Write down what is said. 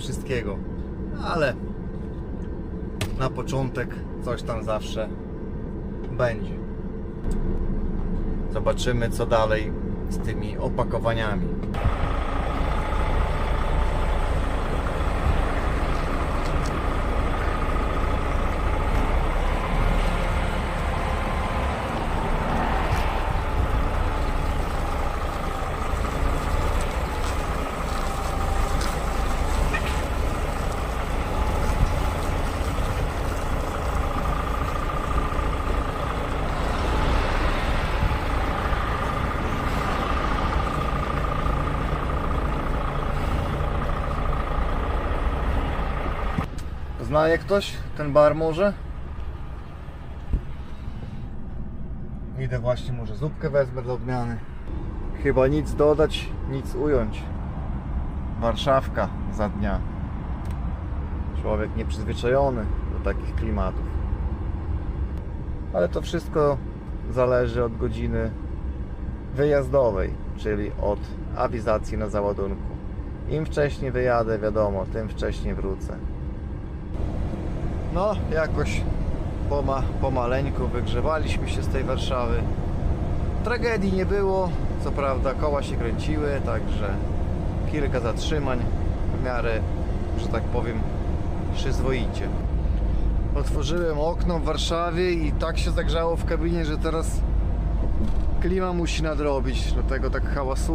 wszystkiego. Ale na początek coś tam zawsze będzie. Zobaczymy co dalej z tymi opakowaniami. Znaje ktoś ten bar może? Idę właśnie, może zupkę wezmę do odmiany. Chyba nic dodać, nic ująć. Warszawka za dnia. Człowiek nieprzyzwyczajony do takich klimatów. Ale to wszystko zależy od godziny wyjazdowej, czyli od awizacji na załadunku. Im wcześniej wyjadę, wiadomo, tym wcześniej wrócę. No, jakoś poma, pomaleńku wygrzewaliśmy się z tej Warszawy. Tragedii nie było, co prawda koła się kręciły, także kilka zatrzymań w miarę, że tak powiem, przyzwoicie. Otworzyłem okno w Warszawie i tak się zagrzało w kabinie, że teraz klima musi nadrobić, dlatego tak hałasuje.